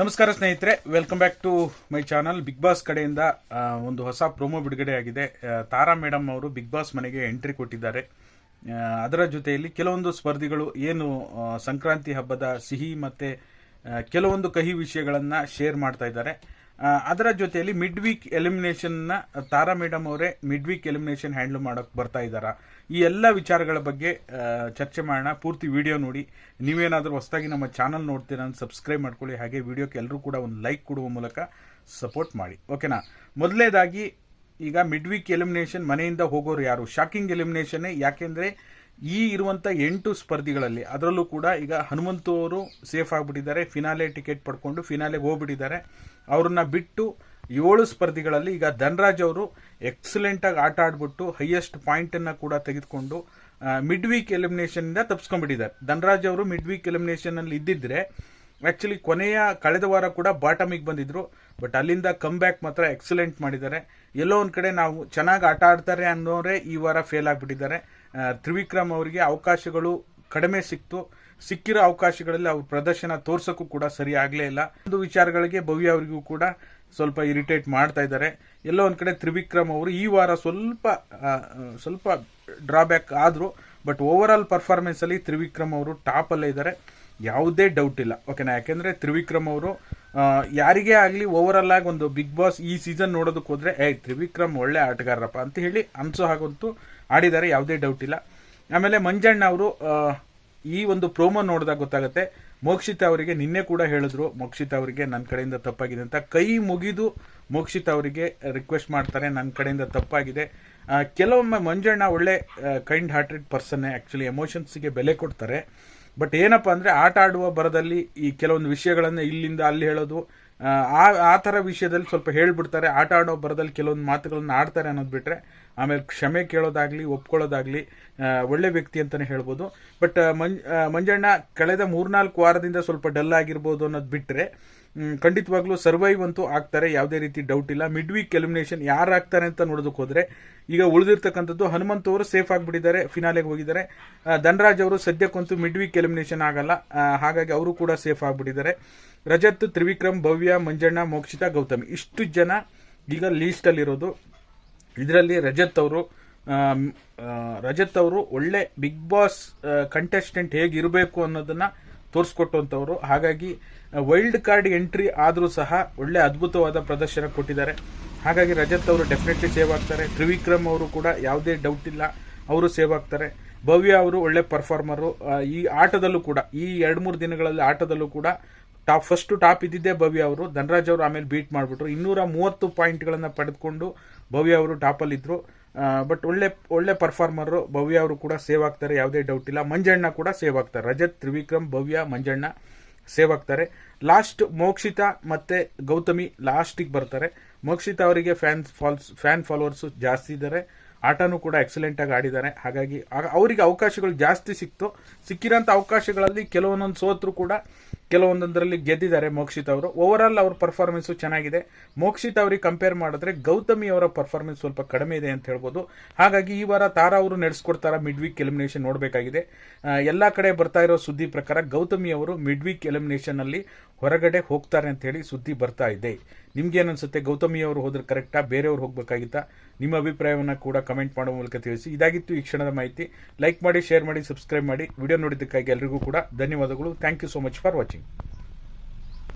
ನಮಸ್ಕಾರ ಸ್ನೇಹಿತರೆ welcome back to my channel Bigg Boss ಕಡೆಯಿಂದ ಒಂದು ಹೊಸ ಪ್ರೋಮೋ ಬಿಡುಗಡೆ ಆಗಿದೆ. ತಾರಾ ಮೇಡಮ್ ಅವರು ಬಿಗ್ ಬಾಸ್ ಮನೆಗೆ ಎಂಟ್ರಿ ಕೊಟ್ಟಿದ್ದಾರೆ. ಅದರ ಜೊತೆಯಲ್ಲಿ ಕೆಲವೊಂದು ಸ್ಪರ್ಧಿಗಳು ಏನು ಸಂಕ್ರಾಂತಿ ಹಬ್ಬದ ಸಿಹಿ ಮತ್ತು ಕೆಲವೊಂದು ಕಹಿ ವಿಷಯಗಳನ್ನು ಶೇರ್ ಮಾಡ್ತಾ ಇದ್ದಾರೆ. ಅದರ ಜೊತೆಯಲ್ಲಿ ಮಿಡ್ ವೀಕ್ ಎಲಿಮಿನೇಷನ್ನ, ತಾರಾ ಮೇಡಮ್ ಅವರೇ ಮಿಡ್ ವೀಕ್ ಎಲಿಮಿನೇಷನ್ ಹ್ಯಾಂಡಲ್ ಮಾಡಕ್ ಬರ್ತಾ ಇದ್ದಾರಾ ಈ ಎಲ್ಲ ವಿಚಾರಗಳ ಬಗ್ಗೆ ಚರ್ಚೆ ಮಾಡೋಣ. ಪೂರ್ತಿ ವಿಡಿಯೋ ನೋಡಿ. ನೀವೇನಾದರೂ ಹೊಸದಾಗಿ ನಮ್ಮ ಚಾನಲ್ ನೋಡ್ತೀರಾ ಅಂತ ಸಬ್ಸ್ಕ್ರೈಬ್ ಮಾಡ್ಕೊಳ್ಳಿ. ಹಾಗೆ ವಿಡಿಯೋಕ್ಕೆ ಎಲ್ಲರೂ ಕೂಡ ಒಂದು ಲೈಕ್ ಕೊಡುವ ಮೂಲಕ ಸಪೋರ್ಟ್ ಮಾಡಿ. ಓಕೆನಾ ಮೊದಲನೇದಾಗಿ ಈಗ ಮಿಡ್ ವೀಕ್ ಎಲಿಮಿನೇಷನ್ ಮನೆಯಿಂದ ಹೋಗೋರು ಯಾರು? ಶಾಕಿಂಗ್ ಎಲಿಮಿನೇಷನ್ ಯಾಕೆಂದ್ರೆ ಈ ಇರುವಂತ ಎಂಟು ಸ್ಪರ್ಧಿಗಳಲ್ಲಿ ಅದರಲ್ಲೂ ಕೂಡ ಈಗ ಹನುಮಂತು ಅವರು ಸೇಫ್ ಆಗಿಬಿಟ್ಟಿದ್ದಾರೆ. ಫಿನಾಲೆ ಟಿಕೆಟ್ ಪಡ್ಕೊಂಡು ಫಿನಾಲೆಗೆ ಹೋಗ್ಬಿಟ್ಟಿದ್ದಾರೆ. ಅವ್ರನ್ನ ಬಿಟ್ಟು ಏಳು ಸ್ಪರ್ಧಿಗಳಲ್ಲಿ ಈಗ ಧನ್ರಾಜ್ ಅವರು ಎಕ್ಸಲೆಂಟ್ ಆಗಿ ಆಟ ಆಡ್ಬಿಟ್ಟು ಹೈಯೆಸ್ಟ್ ಪಾಯಿಂಟ್ ಅನ್ನ ಕೂಡ ತೆಗೆದುಕೊಂಡು ಮಿಡ್ ವೀಕ್ ಎಲಿಮಿನೇಷನ್ ಇಂದ ತಪ್ಪಿಸ್ಕೊಂಡ್ಬಿಟ್ಟಿದ್ದಾರೆ ಧನ್ರಾಜ್ ಅವರು ಮಿಡ್ ವೀಕ್ ಎಲಿಮಿನೇಷನ್ ಅಲ್ಲಿ ಇದ್ದಿದ್ರೆ ಆಕ್ಚುಲಿ ಕೊನೆಯ ಕಳೆದ ವಾರ ಕೂಡ ಬಾಟಮಿಗೆ ಬಂದಿದ್ರು ಬಟ್ ಅಲ್ಲಿಂದ ಕಮ್ ಬ್ಯಾಕ್ ಮಾತ್ರ ಎಕ್ಸಲೆಂಟ್ ಮಾಡಿದ್ದಾರೆ. ಎಲ್ಲೋ ಒಂದು ಕಡೆ ನಾವು ಚೆನ್ನಾಗಿ ಆಟ ಆಡ್ತಾರೆ ಅನ್ನೋರೇ ಈ ವಾರ ಫೇಲ್ ಆಗಿಬಿಟ್ಟಿದ್ದಾರೆ. ತ್ರಿವಿಕ್ರಮ್ ಅವರಿಗೆ ಅವಕಾಶಗಳು ಕಡಿಮೆ ಸಿಕ್ತು. ಸಿಕ್ಕಿರೋ ಅವಕಾಶಗಳಲ್ಲಿ ಅವ್ರ ಪ್ರದರ್ಶನ ತೋರ್ಸೋಕ್ಕೂ ಕೂಡ ಸರಿ ಆಗಲೇ ಇಲ್ಲ. ಒಂದು ವಿಚಾರಗಳಿಗೆ ಭವ್ಯ ಅವರಿಗೂ ಕೂಡ ಸ್ವಲ್ಪ ಇರಿಟೇಟ್ ಮಾಡ್ತಾ ಇದ್ದಾರೆ. ಎಲ್ಲೋ ಒಂದು ಕಡೆ ತ್ರಿವಿಕ್ರಮ್ ಅವರು ಈ ವಾರ ಸ್ವಲ್ಪ ಸ್ವಲ್ಪ ಡ್ರಾಬ್ಯಾಕ್ ಆದರೂ ಬಟ್ ಓವರ್ ಆಲ್ ಪರ್ಫಾರ್ಮೆನ್ಸಲ್ಲಿ ತ್ರಿವಿಕ್ರಮ್ ಅವರು ಟಾಪಲ್ಲೇ ಇದ್ದಾರೆ. ಯಾವುದೇ ಡೌಟ್ ಇಲ್ಲ. ಓಕೆನಾ ಯಾಕೆಂದ್ರೆ ತ್ರಿವಿಕ್ರಮ್ ಅವರು ಯಾರಿಗೆ ಆಗಲಿ ಓವರ್ ಆಲ್ ಆಗಿ ಒಂದು ಬಿಗ್ ಬಾಸ್ ಈ ಸೀಸನ್ ನೋಡೋದಕ್ಕೆ ಹೋದ್ರೆ ಏ ತ್ರಿವಿಕ್ರಮ್ ಒಳ್ಳೆ ಆಟಗಾರರಪ್ಪ ಅಂತ ಹೇಳಿ ಅನ್ಸೋ ಹಾಗಂತೂ ಆಡಿದ್ದಾರೆ, ಯಾವುದೇ ಡೌಟ್ ಇಲ್ಲ. ಆಮೇಲೆ ಮಂಜಣ್ಣ ಅವರು ಈ ಒಂದು ಪ್ರೋಮೋ ನೋಡಿದಾಗ ಗೊತ್ತಾಗುತ್ತೆ, ಮೋಕ್ಷಿತ ಅವರಿಗೆ ನಿನ್ನೆ ಕೂಡ ಹೇಳಿದ್ರು. ಮೋಕ್ಷಿತ ಅವರಿಗೆ ನನ್ನ ಕಡೆಯಿಂದ ತಪ್ಪಾಗಿದೆ ಅಂತ. ಕೈ ಮುಗಿದು ಮೋಕ್ಷಿತ ಅವರಿಗೆ ರಿಕ್ವೆಸ್ಟ್ ಮಾಡ್ತಾರೆ ನನ್ನ ಕಡೆಯಿಂದ ತಪ್ಪಾಗಿದೆ. ಕೆಲವೊಮ್ಮೆ ಮಂಜಣ್ಣ ಒಳ್ಳೆ ಕೈಂಡ್ ಹಾರ್ಟೆಡ್ ಪರ್ಸನ್ನೇ ಆ್ಯಕ್ಚುಲಿ ಎಮೋಷನ್ಸ್ಗೆ ಬೆಲೆ ಕೊಡ್ತಾರೆ. ಬಟ್ ಏನಪ್ಪ ಅಂದ್ರೆ ಆಟ ಆಡುವ ಬರದಲ್ಲಿ ಈ ಕೆಲವೊಂದು ವಿಷಯಗಳನ್ನು ಇಲ್ಲಿಂದ ಅಲ್ಲಿ ಹೇಳೋದು ಆ, ಆ ಥರ ವಿಷಯದಲ್ಲಿ ಸ್ವಲ್ಪ ಹೇಳ್ಬಿಡ್ತಾರೆ ಆಟ ಆಡೋ ಬರದಲ್ಲಿ ಕೆಲವೊಂದು ಮಾತುಗಳನ್ನ ಆಡ್ತಾರೆ ಅನ್ನೋದು ಬಿಟ್ರೆ ಆಮೇಲೆ ಕ್ಷಮೆ ಕೇಳೋದಾಗಲಿ, ಒಪ್ಕೊಳ್ಳೋದಾಗಲಿ ಒಳ್ಳೆ ವ್ಯಕ್ತಿ ಅಂತಲೇ ಹೇಳ್ಬೋದು. ಬಟ್ ಮಂಜ್ ಮಂಜಣ್ಣ ಕಳೆದ ಮೂರ್ನಾಲ್ಕು ವಾರದಿಂದ ಸ್ವಲ್ಪ ಡಲ್ ಆಗಿರ್ಬೋದು ಅನ್ನೋದು ಬಿಟ್ಟರೆ ಖಂಡಿತವಾಗ್ಲೂ ಸರ್ವೈವ್ ಅಂತೂ ಆಗ್ತಾರೆ, ಯಾವುದೇ ರೀತಿ ಡೌಟ್ ಇಲ್ಲ. ಮಿಡ್ ವೀಕ್ ಎಲಿಮಿನೇಷನ್ ಯಾರು ಆಗ್ತಾರೆ ಅಂತ ನೋಡೋದಕ್ಕೆ ಹೋದರೆ, ಈಗ ಉಳಿದಿರ್ತಕ್ಕಂಥದ್ದು ಹನುಮಂತ್ ಅವರು ಸೇಫ್ ಆಗಿಬಿಟ್ಟಿದ್ದಾರೆ ಫಿನಾಲೆಗೆ ಹೋಗಿದ್ದಾರೆ. ಧನರಾಜ್ ಅವರು ಸದ್ಯಕ್ಕಂತೂ ಮಿಡ್ ವೀಕ್ ಎಲಿಮಿನೇಷನ್ ಆಗಲ್ಲ ಹಾಗಾಗಿ ಅವರು ಕೂಡ ಸೇಫ್ ಆಗಿಬಿಟ್ಟಿದ್ದಾರೆ. ರಜತ್, ತ್ರಿವಿಕ್ರಮ್, ಭವ್ಯ, ಮಂಜಣ್ಣ, ಮೋಕ್ಷಿತ, ಗೌತಮಿ. ಇಷ್ಟು ಜನ ಈಗ ಲೀಸ್ಟ್ ಅಲ್ಲಿರೋದು. ಇದರಲ್ಲಿ ರಜತ್ ಅವರು ರಜತ್ ಅವರು ಒಳ್ಳೆ ಬಿಗ್ ಬಾಸ್ ಕಂಟೆಸ್ಟೆಂಟ್ ಹೇಗಿರಬೇಕು ಅನ್ನೋದನ್ನ ತೋರಿಸ್ಕೊಟ್ಟಂಥವ್ರು ಹಾಗಾಗಿ ವೈಲ್ಡ್ ಕಾರ್ಡ್ ಎಂಟ್ರಿ ಆದರೂ ಸಹ ಒಳ್ಳೆ ಅದ್ಭುತವಾದ ಪ್ರದರ್ಶನ ಕೊಟ್ಟಿದ್ದಾರೆ. ಹಾಗಾಗಿ ರಜತ್ ಅವರು ಡೆಫಿನೆಟ್ಲಿ ಸೇವ್ ಆಗ್ತಾರೆ. ತ್ರಿವಿಕ್ರಮ್ ಅವರು ಕೂಡ ಯಾವುದೇ ಡೌಟ್ ಇಲ್ಲ, ಅವರು ಸೇವ್ ಆಗ್ತಾರೆ. ಭವ್ಯ ಅವರು ಒಳ್ಳೆ ಪರ್ಫಾರ್ಮರು ಈ ಆಟದಲ್ಲೂ ಕೂಡ, ಈ ಎರಡು ಮೂರು ದಿನಗಳಲ್ಲಿ ಆಟದಲ್ಲೂ ಕೂಡ ಟಾಪ್ ಫಸ್ಟ್ ಟಾಪ್ ಇದ್ದಿದ್ದೇ ಭವ್ಯ ಅವರು. ಧನರಾಜ್ ಅವರು ಆಮೇಲೆ ಬೀಟ್ ಮಾಡಿಬಿಟ್ರು. ಇನ್ನೂರ ಮೂವತ್ತು ಪಾಯಿಂಟ್ಗಳನ್ನು ಪಡೆದುಕೊಂಡು ಭವ್ಯ ಅವರು ಟಾಪಲ್ಲಿದ್ದರು ಬಟ್ ಒಳ್ಳೆ ಒಳ್ಳೆ ಪರ್ಫಾರ್ಮರು ಭವ್ಯ ಅವರು ಕೂಡ ಸೇವ್ ಆಗ್ತಾರೆ, ಯಾವುದೇ ಡೌಟ್ ಇಲ್ಲ. ಮಂಜಣ್ಣ ಕೂಡ ಸೇವ್ ಆಗ್ತಾರೆ. ರಜತ್, ತ್ರಿವಿಕ್ರಮ್, ಭವ್ಯ, ಮಂಜಣ್ಣ ಸೇವ್ ಆಗ್ತಾರೆ. ಲಾಸ್ಟ್ ಮೋಕ್ಷಿತ ಮತ್ತು ಗೌತಮಿ ಲಾಸ್ಟಿಗೆ ಬರ್ತಾರೆ. ಮೋಕ್ಷಿತ ಅವರಿಗೆ ಫ್ಯಾನ್ ಫಾಲ್ಸ್ ಫ್ಯಾನ್ ಫಾಲೋವರ್ಸು ಜಾಸ್ತಿ ಇದ್ದಾರೆ ಆಟನೂ ಕೂಡ ಎಕ್ಸಲೆಂಟಾಗಿ ಆಡಿದ್ದಾರೆ. ಹಾಗಾಗಿ ಅವರಿಗೆ ಅವಕಾಶಗಳು ಜಾಸ್ತಿ ಸಿಕ್ತು. ಸಿಕ್ಕಿರೋಂಥ ಅವಕಾಶಗಳಲ್ಲಿ ಕೆಲವೊಂದೊಂದು ಸೋತರು ಕೂಡ ಕೆಲವೊಂದೊಂದರಲ್ಲಿ ಗೆದ್ದಿದ್ದಾರೆ ಮೋಕ್ಷಿತ್ ಅವರು. ಓವರ್ ಆಲ್ ಅವ್ರ ಪರ್ಫಾರ್ಮೆನ್ಸು ಚೆನ್ನಾಗಿದೆ. ಮೋಕ್ಷಿತ್ ಅವರಿಗೆ ಕಂಪೇರ್ ಮಾಡಿದ್ರೆ ಗೌತಮಿ ಅವರ ಪರ್ಫಾರ್ಮೆನ್ಸ್ ಸ್ವಲ್ಪ ಕಡಿಮೆ ಇದೆ ಅಂತ ಹೇಳ್ಬೋದು. ಹಾಗಾಗಿ ಈ ವಾರ ತಾರಾ ಅವರು ನಡೆಸ್ಕೊಡ್ತಾರ ಮಿಡ್ ವೀಕ್ ಎಲಿಮಿನೇಷನ್ ನೋಡಬೇಕಾಗಿದೆ ಎಲ್ಲ ಕಡೆ ಬರ್ತಾ ಇರೋ ಸುದ್ದಿ ಪ್ರಕಾರ ಗೌತಮಿ ಅವರು ಮಿಡ್ ವೀಕ್ ಎಲಿಮಿನೇಷನಲ್ಲಿ ಹೊರಗಡೆ ಹೋಗ್ತಾರೆ ಅಂತ ಹೇಳಿ ಸುದ್ದಿ ಬರ್ತಾ ಇದೆ. ನಿಮ್ಗೆ ಅನ್ಸುತ್ತೆ ಗೌತಮಿ ಅವರು ಹೋದ್ರೆ ಕರೆಕ್ಟಾ ಬೇರೆಯವ್ರು ಹೋಗ್ಬೇಕಾಗಿತ್ತಾ? ನಿಮ್ಮ ಅಭಿಪ್ರಾಯವನ್ನು ಕೂಡ ಕಮೆಂಟ್ ಮಾಡುವ ಮೂಲಕ ತಿಳಿಸಿ. ಇದಾಗಿತ್ತು ಈ ಕ್ಷಣದ ಮಾಹಿತಿ. ಲೈಕ್ ಮಾಡಿ ಶೇರ್ ಮಾಡಿ ಸಬ್ಸ್ಕ್ರೈಬ್ ಮಾಡಿ. ವಿಡಿಯೋ ನೋಡಿದ್ದಕ್ಕಾಗಿ ಎಲ್ರಿಗೂ ಕೂಡ ಧನ್ಯವಾದಗಳು. Thank you so much for watching watching.